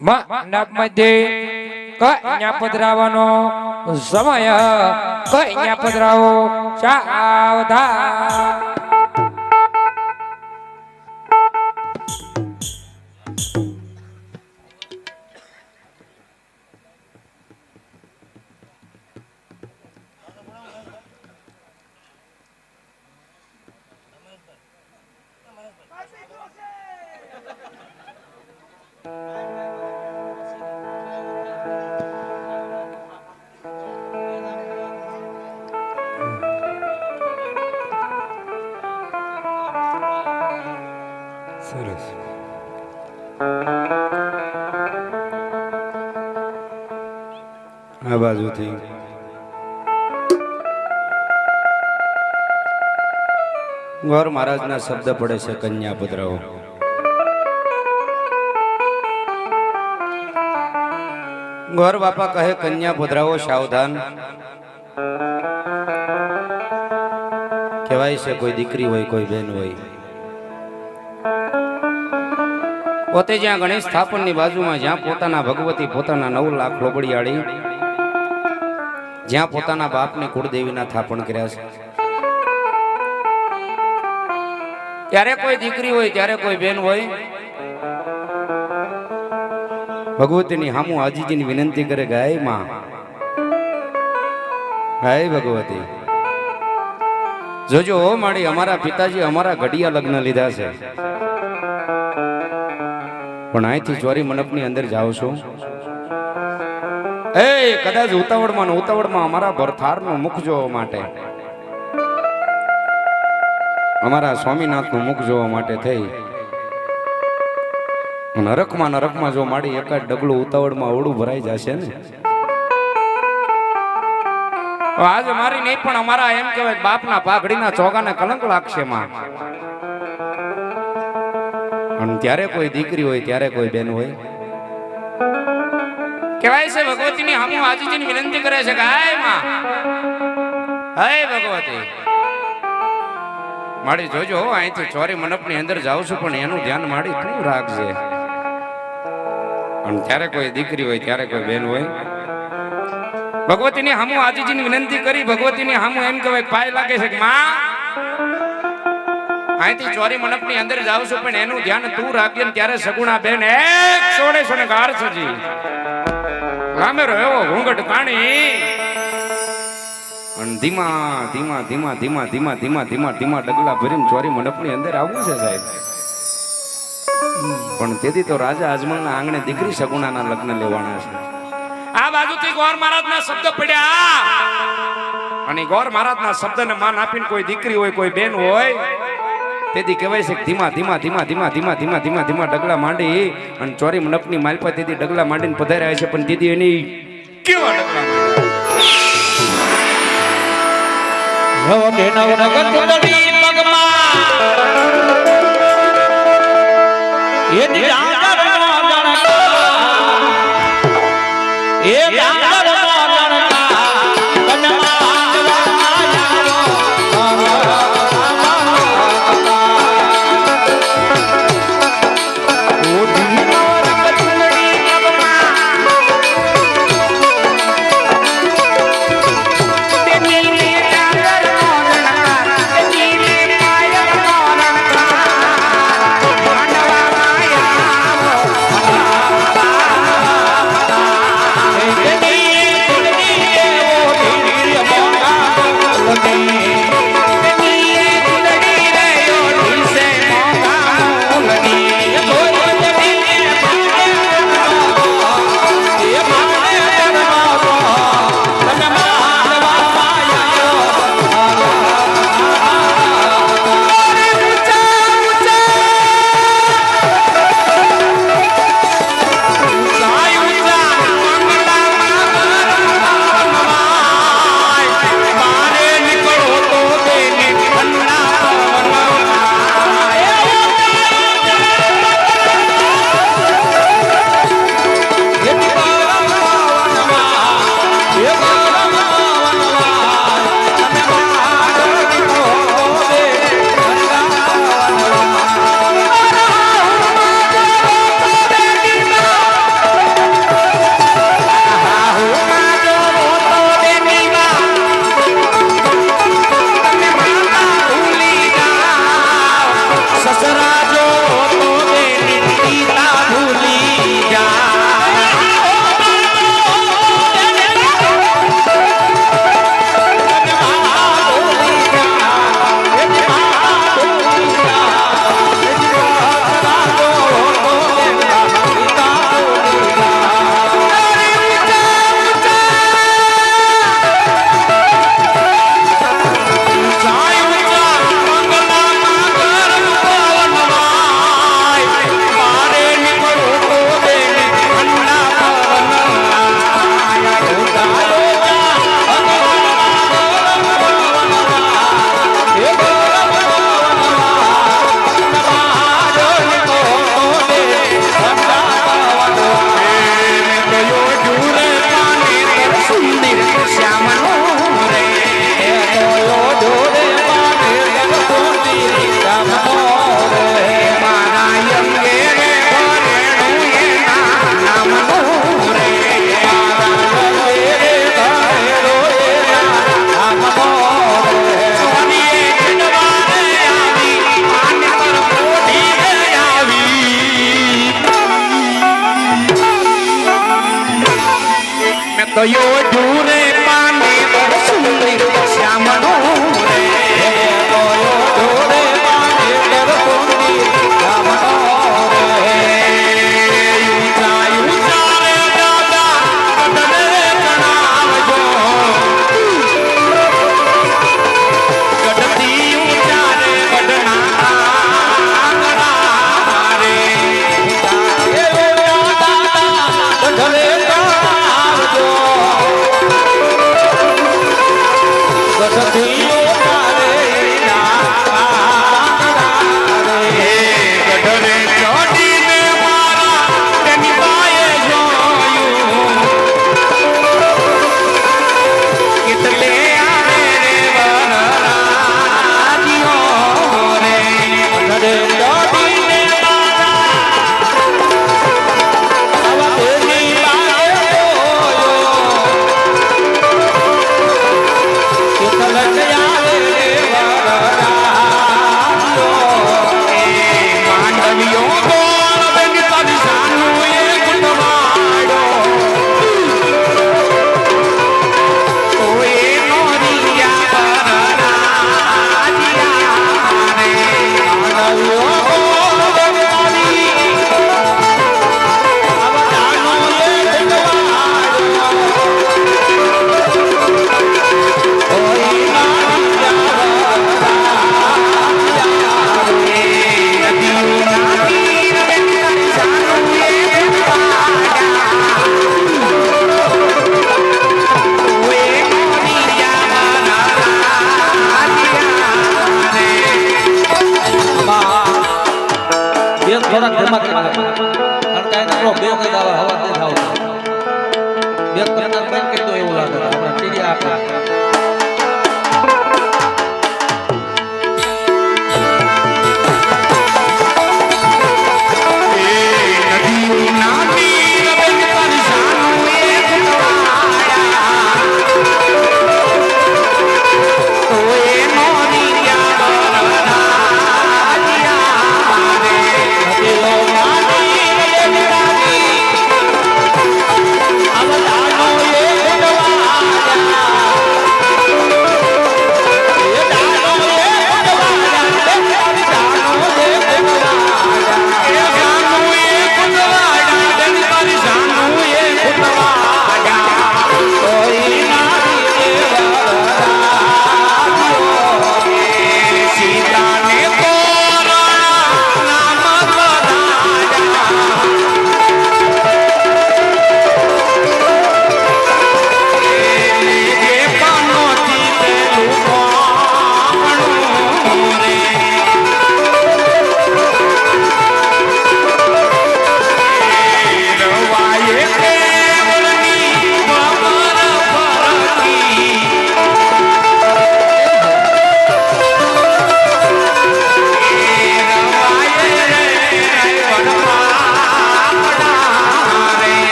મધ્યે કન્યા પધરાવાનો સમય. કન્યા પધરાવો સાવધાન બાજુથી. ગોર મહારાજના શબ્દ પડે છે કન્યા પુત્રો ગોર બાપા કહે કન્યા પધરાવો સાવધાન. કહેવાય છે, કોઈ દીકરી હોય, કોઈ બેન હોય. પોતે જ્યાં ગણેશ સ્થાપનની બાજુમાં, જ્યાં પોતાના ભગવતી, પોતાના નવ લાખ લોબડિયાળી જ્યાં પોતાના બાપને કુળદેવીના થાપણ કર્યા છે. ત્યારે કોઈ દીકરી હોય, ત્યારે કોઈ બેન હોય, ભગવતીની હામુ આજીજીની વિનંતી કરે ગાયમાં. ગાય ભગવતી. જોજો હો માડી, અમારા પિતાજી અમારા ઘડિયા લગ્ન લીધા છે. પણ અહીંથી ચોરી મંડપની અંદર જાઉં છું. એ, કદાચ ઉતાવળમાં ઉતાવળમાં અમારા ભરથારનું મુખ જોવા માટે. અમારા સ્વામીનાથનું મુખ જોવા માટે થઈ. નરકમાં નરકમાં જો માડી એકાદ ડગલું ઉતાવળમાં અવળું ભરાઈ જશે ને? આજે મારી નહીં, પણ અમારા એમ કહેવાય બાપના પાઘડીના ચોગાને કલંક લાગશે માં. અને ત્યારે કોઈ દીકરી હોય, ત્યારે કોઈ બેન હોય. કહેવાય છે ભગવતીની હામું આજીજીની વિનંતી કરે છે કે હાયમાં. હાય ભગવતી. માડી જોજો હો, અહીંથી ચોરી મંડપની અંદર જાઉં છું પણ એનું ધ્યાન માડી તું રાખજે. અને ત્યારે કોઈ દીકરી હોય ત્યારે કોઈ બેન હોય ભગવતીની હમુ આજીજીની વિનંતી કરી ભગવતીની હમુ એમ કહેવાય પાય લાગે છે કે માં અહીંથી ચોરી મંડપની અંદર જાઉં છું પણ એનું ધ્યાન તું રાખજે ત્યારે સગુણા બેન એક સોળે સોને ગાર સજી રામેરો એવો ઘૂંઘટ પાણી. અને ધીમા ધીમા ધીમા ધીમા ધીમા ધીમા ધીમા ધીમા ડગલા ભરીને ચોરી મંડપની અંદર આવવું છે સાહેબ. પણ તેથી તો રાજા અજમલના આંગણે દીકરી સગુણાના લગ્ન લેવાના છે. આ બાજુથી ગોર મહારાજના શબ્દ પડ્યા. અને ગોર મહારાજના શબ્દને માન આપીને કોઈ દીકરી હોય કોઈ બેન હોય તેથી કહેવાય છે ધીમા ધીમા ધીમા ધીમા ધીમા ધીમા ધીમા ધીમા ડગલા માંડી અને ચોરી મંડપની માલપા તેથી ડગલા માંડીને પધાર્યા છે. પણ દીદી એની કેવા ડગલા? નવ નવ નગર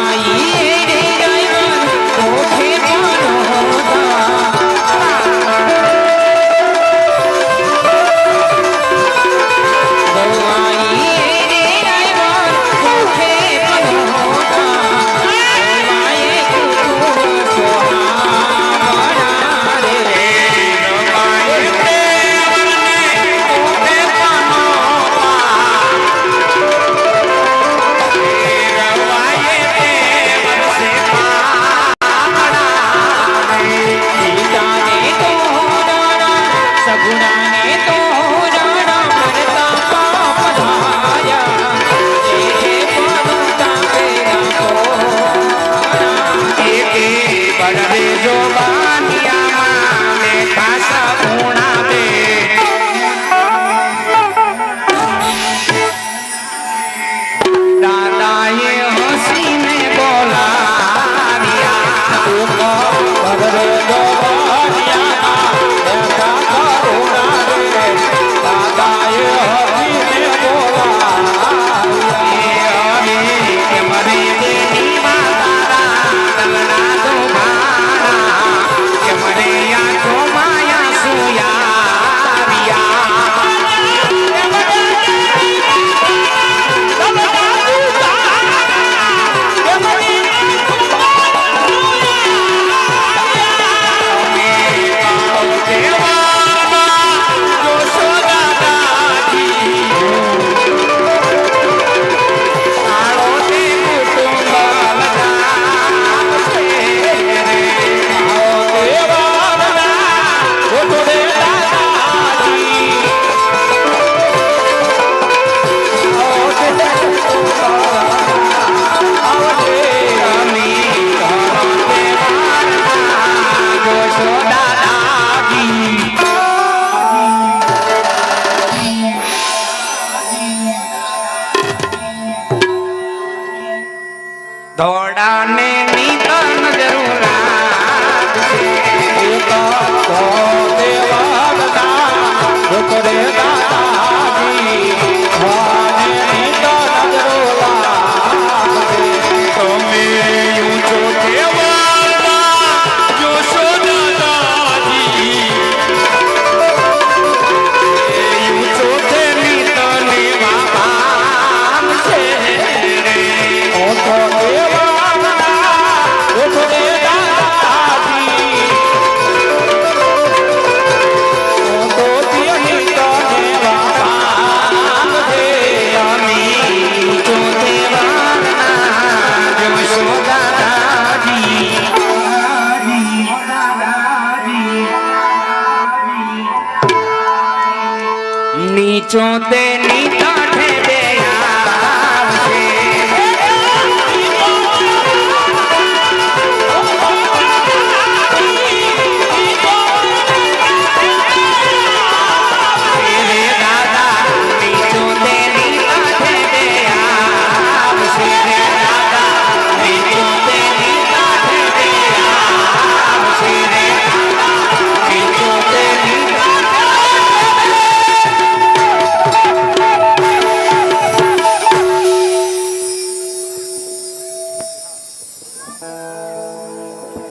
aí.